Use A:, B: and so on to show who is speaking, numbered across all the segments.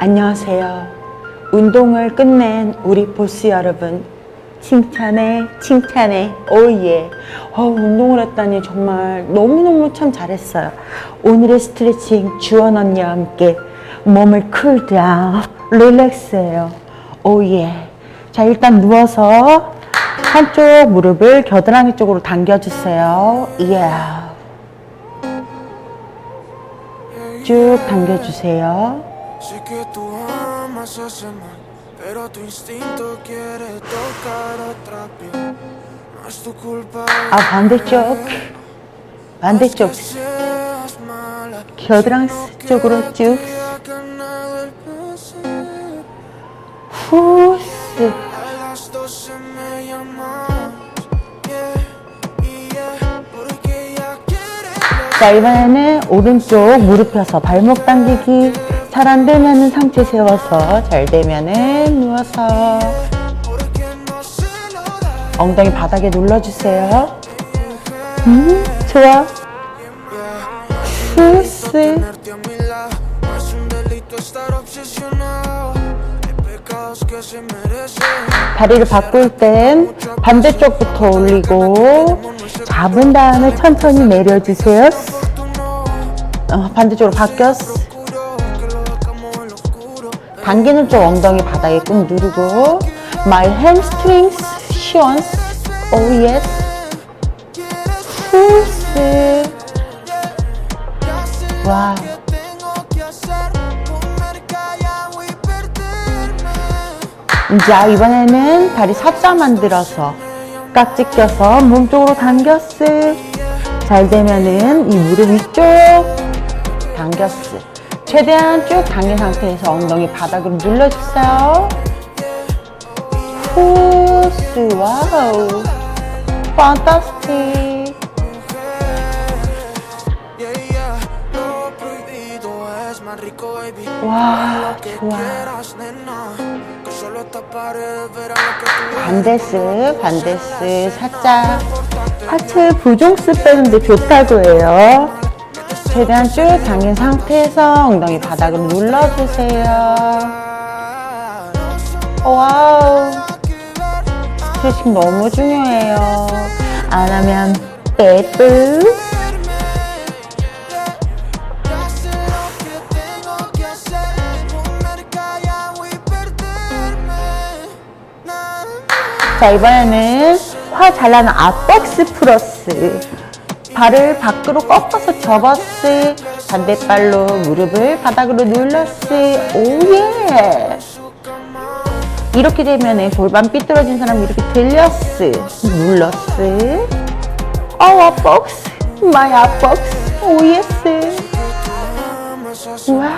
A: 안녕하세요. 운동을 끝낸 우리 보스 여러분. 칭찬해, 칭찬해, 오예. 어, 운동을 했다니 정말 너무너무 참 잘했어요. 오늘의 스트레칭 주원 언니와 함께 몸을 쿨다운, 릴렉스해요. 오예. 자, 일단 누워서 한쪽 무릎을 겨드랑이 쪽으로 당겨주세요. 예. 쭉 당겨주세요.
B: Sé que tú amas ese mal, pero tu instinto quiere tocar otra piel. No es tu culpa
A: 아, 반대쪽. 반대쪽. 겨드랑이 쪽으로 쭉. 후스. 자, 이번에는 오른쪽 무릎 펴서 발목 당기기. 잘 안 되면은 상체 세워서, 잘 되면은 누워서. 엉덩이 바닥에 눌러주세요. 음, 좋아. 후스. 다리를 바꿀 땐 반대쪽부터 올리고 잡은 다음에 천천히 내려주세요. 어, 반대쪽으로 바뀌었어. 당기는 쪽 엉덩이 바닥에 꾹 누르고 My hamstrings shons Oh yes 후스 와
B: Tengo que hacer comer callado y perderme.
A: 자 이번에는 다리 사자 만들어서 깍지 껴서 몸 쪽으로 당겼어 잘 되면은 이 무릎 위쪽 당겼어 최대한 쭉 당긴 상태에서 엉덩이 바닥으로 눌러주세요 후스 와우 판타스틱. 와 좋아 반대스 반대스 살짝 하체 부종스 빼는데 좋다고 해요 최대한 쭉 당긴 상태에서 엉덩이 바닥으로 눌러주세요. 와우. 스트레칭 너무 중요해요. 안 하면 빼뿌 자 이번에는 화 잘나는 앞박스 플러스 발을 밖으로 꺾어서 접었스 반대발로 무릎을 바닥으로 눌렀스 오예. 이렇게 되면 골반 삐뚤어진 사람 이렇게 들렸스 눌렀스. 어 앞박스 마이 앞박스 오예스 와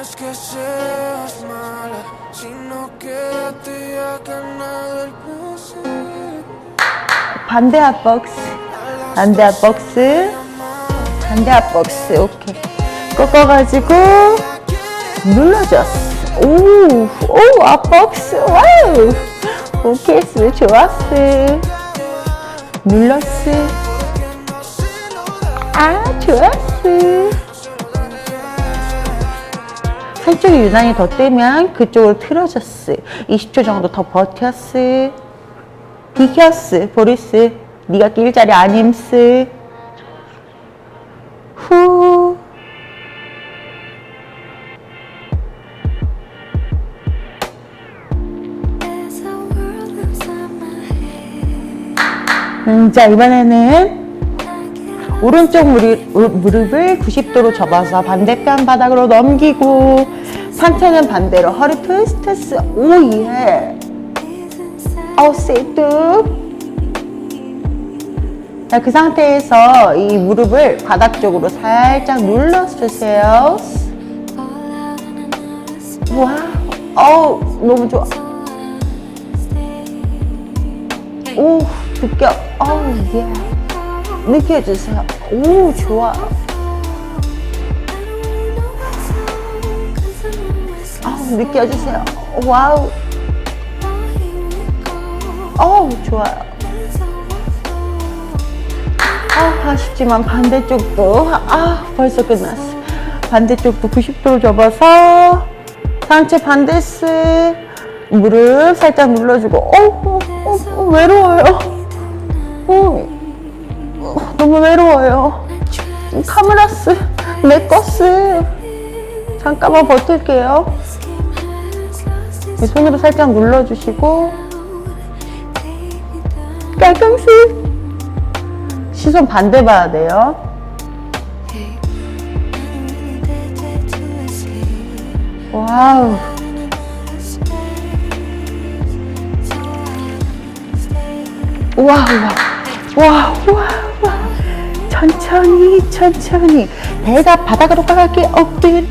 B: es que seas mala, sino que ti ha ganado el placer.
A: 반대 앞박스 반대 앞박스 반대 앞박스 오케이 꺾어가지고 눌러줬어 오오 앞박스 와우 오케이 스 좋았어 눌렀어 아 좋았어 유난히 더 떼면 그쪽으로 틀어졌어 20초 정도 더 버텼어 비켰스 보리스 네가 낄 자리 아님스 후. 음, 자 이번에는 오른쪽 무릎, 우- 무릎을 90도로 접어서 반대편 바닥으로 넘기고 상체는 반대로 허리 트위스트스 오예
C: is inside.
A: 어 세뚝 자, 그 상태에서 이 무릎을 바닥 쪽으로 살짝 눌러주세요.
C: Fall out in another space.
A: 와, 어우, 너무 좋아. 오, 느껴. 어우, 예. 느껴주세요. 오, 좋아. 느껴주세요. 와우. 어우, 좋아요. 아, 아쉽지만 반대쪽도, 아, 벌써 끝났어. 반대쪽도 90도로 접어서 상체 반대스. 무릎 살짝 눌러주고, 어, 어, 어, 어, 외로워요. 어, 어, 너무 외로워요. 카메라스, 내 거스. 잠깐만 버틸게요. 이 손으로 살짝 눌러주시고, 깔끔스. 시선 반대 봐야 돼요. 와우. 와, 와, 와, 와, 와. 천천히, 천천히. 배가 바닥으로 가게 엎드려.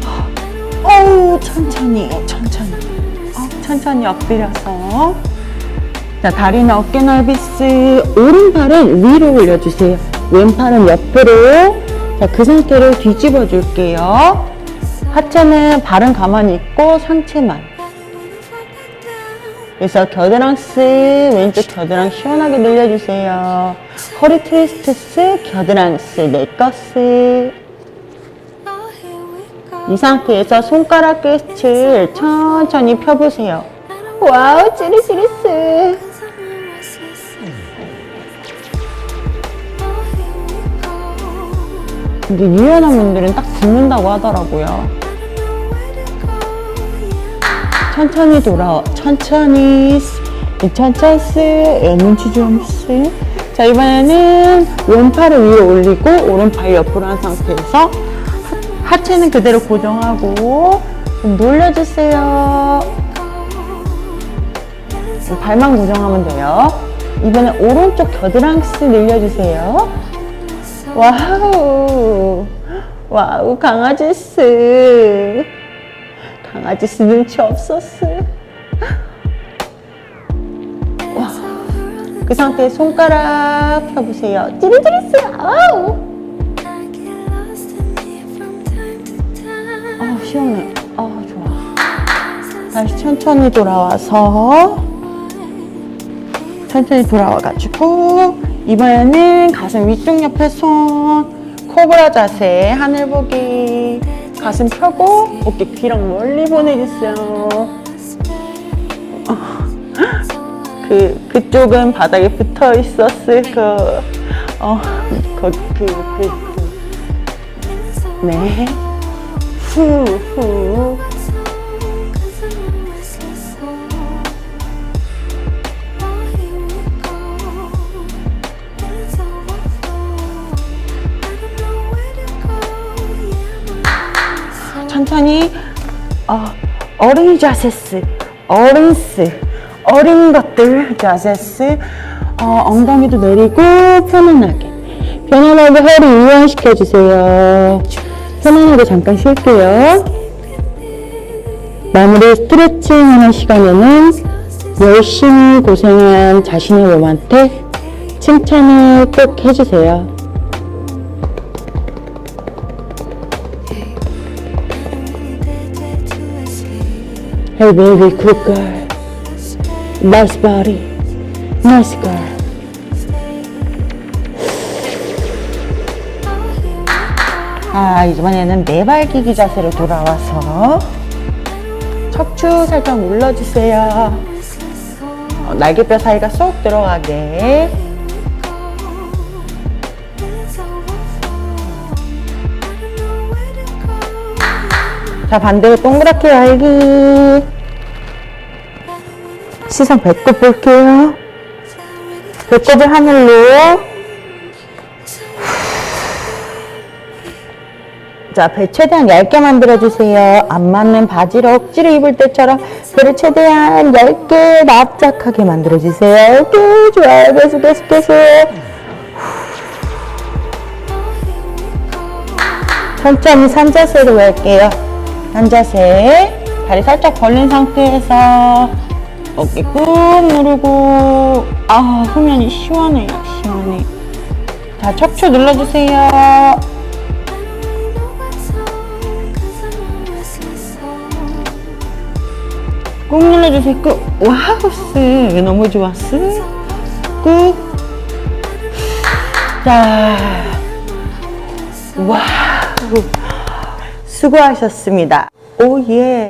A: 어우, 천천히, 천천히. 어, 천천히 엎드려서. 자, 다리나 어깨 넓이스. 오른팔은 위로 올려주세요. 왼팔은 옆으로. 자, 그 상태로 뒤집어 줄게요. 하체는 발은 가만히 있고 상체만. 그래서 겨드랑스 왼쪽 겨드랑 시원하게 늘려주세요. 허리 트위스트스 겨드랑스 네커스 이 상태에서 손가락 끝을 천천히 펴보세요. 와우 찌릿찌릿스 근데 유연한 분들은 딱 붙는다고 하더라고요. 천천히 돌아, 천천히, 천천히, 눈치 좀 쓰. 자, 이번에는 왼팔을 위에 올리고, 오른팔 옆으로 한 상태에서 하- 하체는 그대로 고정하고, 좀 놀려주세요. 발만 고정하면 돼요. 이번에 오른쪽 겨드랑스 늘려주세요. 와우. 와우, 강아지스. 강아지스 눈치 없었어. 와. 그 상태에 손가락 펴보세요. 찌릿찌릿스. 아우. 시원해. 아, 좋아. 다시 천천히 돌아와서 천천히 돌아와가지고 이번에는 가슴 위쪽 옆에 손 코브라 자세 하늘 보기 가슴 펴고 어깨 귀랑 멀리 보내주세요 어, 그 그쪽은 바닥에 붙어 있었을 그 어 그 그 그, 네 후후 천천히. 어, 어린이 자세스 어린스 어린 것들 자세스. 어, 엉덩이도 내리고 편안하게. 편안하게 허리 이완시켜 주세요 편안하게 잠깐 쉴게요 마무리 스트레칭 하는 시간에는 열심히 고생한 자신의 몸한테 칭찬을 꼭 해주세요 Hey baby, good girl. Girl. 아, 이번에는 네발기기 자세로 돌아와서 척추 살짝 눌러주세요. 어, 날개뼈 사이가 쏙 들어가게. 자, 반대로 동그랗게 날기. 시선 배꼽 볼게요. 배꼽을 하늘로. 자, 배 최대한 얇게 만들어주세요. 안 맞는 바지를 억지로 입을 때처럼 배를 최대한 얇게 납작하게 만들어주세요. 오케이, 좋아요. 계속, 계속, 계속. 천천히 산자세로 갈게요. 산자세. 다리 살짝 벌린 상태에서 어깨 꾹 누르고 아 후면이 시원해요 시원해 자 척추 눌러주세요 꾹 눌러주세요. 꾹. 와우스. 너무 좋았어. 꾹. 자. 와우. 수고하셨습니다. 오, 예.